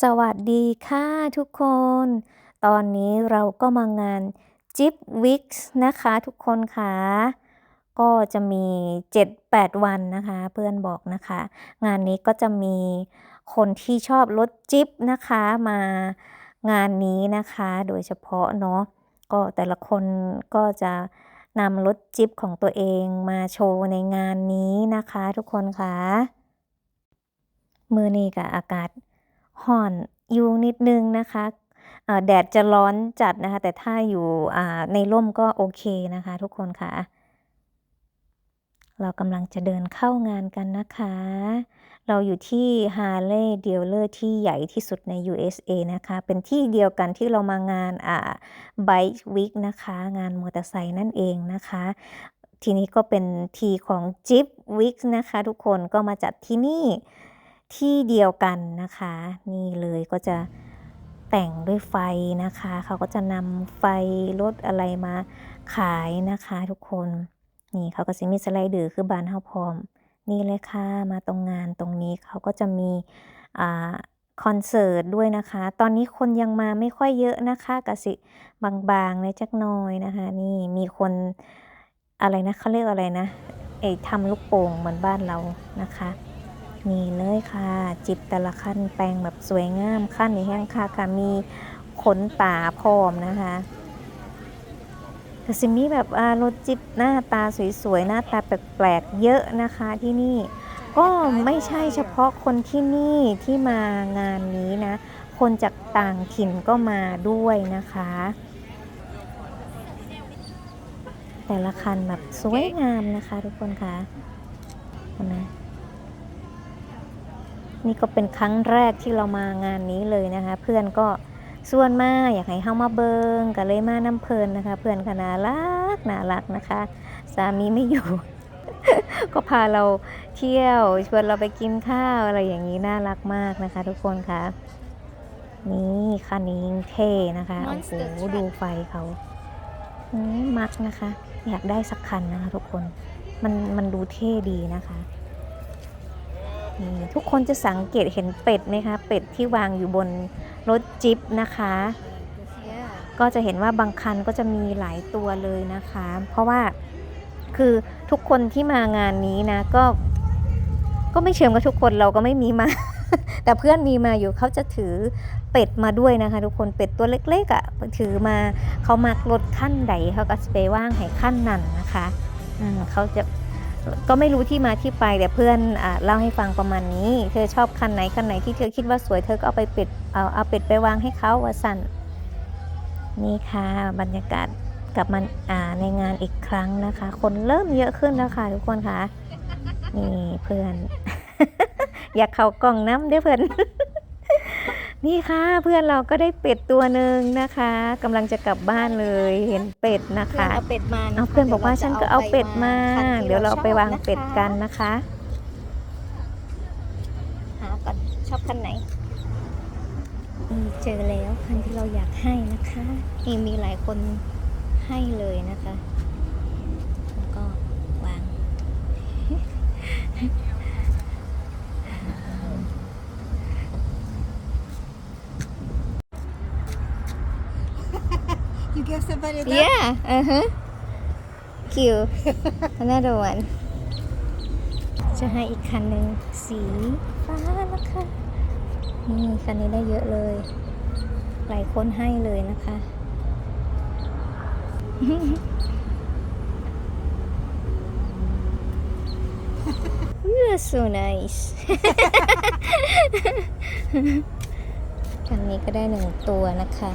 สวัสดีค่ะทุกคน ตอนนี้เราก็มางานจิปวิกส์นะคะทุกคนค่ะ ก็จะมี 7-8 วันนะคะ เพื่อนบอกนะคะ งานนี้ก็จะมีคนที่ชอบรถจิปนะคะมางานนี้นะคะ โดยเฉพาะเนาะก็แต่ละคนก็จะนำรถจิปของตัวเองมาโชว์ในงานนี้นะคะ ทุกคนค่ะ มือนี้กับอากาศ ห่อนยู่นิดนึงนะคะแดดจะร้อนจัดนะคะ แต่ถ้าอยู่ในร่มก็โอเคนะคะ ทุกคนค่ะ เรากำลังจะเดินเข้างานกันนะคะ เราอยู่ที่ Harley Dealer ที่ใหญ่ที่สุดใน USA นะคะ เป็นที่เดียวกันที่เรามางานอ่า Bike Week นะคะ งานมอเตอร์ไซค์นั่นเองนะคะทีนี้ก็เป็นทีของ Jeep Week นะคะ ทุกคนก็มาจัดที่นี่ ที่เดียวกันนะคะ นี่เลยก็จะแต่งด้วยไฟนะคะ เขาก็จะนำไฟรถอะไรมาขายนะคะทุกคน นี่เขาก็สิมีสไลเดอร์คือบานเฮาพร้อม นี่เลยค่ะ มาตรงงานตรงนี้เขาก็จะมีอ่าคอนเสิร์ตด้วยนะคะ ตอนนี้คนยังมาไม่ค่อยเยอะนะคะกะสิบางๆในจักน่อยนะคะ นี่มีคนอะไรนะเขาเรียกอะไรนะไอ้ทำลูกโป่งเหมือนบ้านเรานะคะ นี่เลยค่ะ จิบแต่ละขั้นแปลงแบบสวยงามขั้นในแห้งค่ะค่ะมีขนตาพร้อมนะคะก็สิมีแบบอารถจิบหน้าตาสวยๆ หน้าตาแปลกๆ เยอะนะคะที่นี่ก็ไม่ใช่เฉพาะคนที่นี่ที่มางานนี้นะ คนจากต่างถิ่นก็มาด้วยนะคะ แต่ละคันแบบสวยงามนะคะทุกคนคะเห็นไหม นี่ก็เป็นครั้งแรกที่เรามางานนี้เลยนะคะ เพื่อนก็ส่วนมากอยากให้เข้ามาเบิงก็เลยมาน้ำเพลินนะคะ เพื่อนก็น่ารักน่ารักนะคะ สามีไม่อยู่ ก็พาเราเที่ยวชวนเราไปกินข้าวอะไรอย่างนี้น่ารักมากนะคะ ทุกคนคะนี่คันนี้ยิ่งเท่นะคะโอ้โหดูไฟเขาอืมมักนะคะ อยากได้สักคันนะคะ ทุกคนมันมันดูเท่ดีนะคะนี่ ทุกคนจะสังเกตเห็นเป็ดไหมคะ เป็ดที่วางอยู่บนรถจิ๊บนะคะ ก็จะเห็นว่าบางคันก็จะมีหลายตัวเลยนะคะ เพราะว่าคือทุกคนที่มางานนี้นะก็ ก็ไม่เชิงกับทุกคนเราก็ไม่มีมา แต่เพื่อนมีมาอยู่เขาจะถือเป็ดมาด้วยนะคะ ทุกคนเป็ดตัวเล็กๆอะ่ะถือมาเขามารถขั้นใดเขาก็จะไปว่างให้ขั้นนั่นนะคะอืมเขาจะ ก็ไม่รู้ที่มาที่ไปแต่เพื่อนอเล่าให้ฟังประมาณนี้ เธอชอบคันไหนคันไหนที่เธอคิดว่าสวยเธอก็เอาไปเป็ดเอาเอาเป็ดไปวางให้เขาว่าสั่นนี่ค่ะบรรยากาศกลับมาอ่าในงานอีกครั้งนะคะ คนเริ่มเยอะขึ้นแล้วค่ะทุกคนค่ะนี่เพื่อน อยากเข้ากล่องน้ำเด้อเพื่อน นี่ค่ะเพื่อนเราก็ได้เป็ดตัวหนึ่งนะคะกำลังจะกลับบ้านเลยเห็นเป็ดนะคะเอาเป็ดมาะคะเอาเพื่อนบอกว่าฉันก็เอาเป็ดมาคันที่เดี๋ยวเราเอาไปวางชอบเป็ดกันนะคะหาก่อนชอบคันไหนอืมเจอแล้วคันที่เราอยากให้นะคะนี่มีหลายคนให้เลยนะคะ แล้วก็วาง You give somebody that Yeah uh huh cute another one จะให้อีกคันหนึ่งสีฟ้านะคะนี่คันนี้ได้เยอะเลย หลายคนให้เลยนะคะ You're so nice คันนี้ก็ได้หนึ่งตัวนะคะ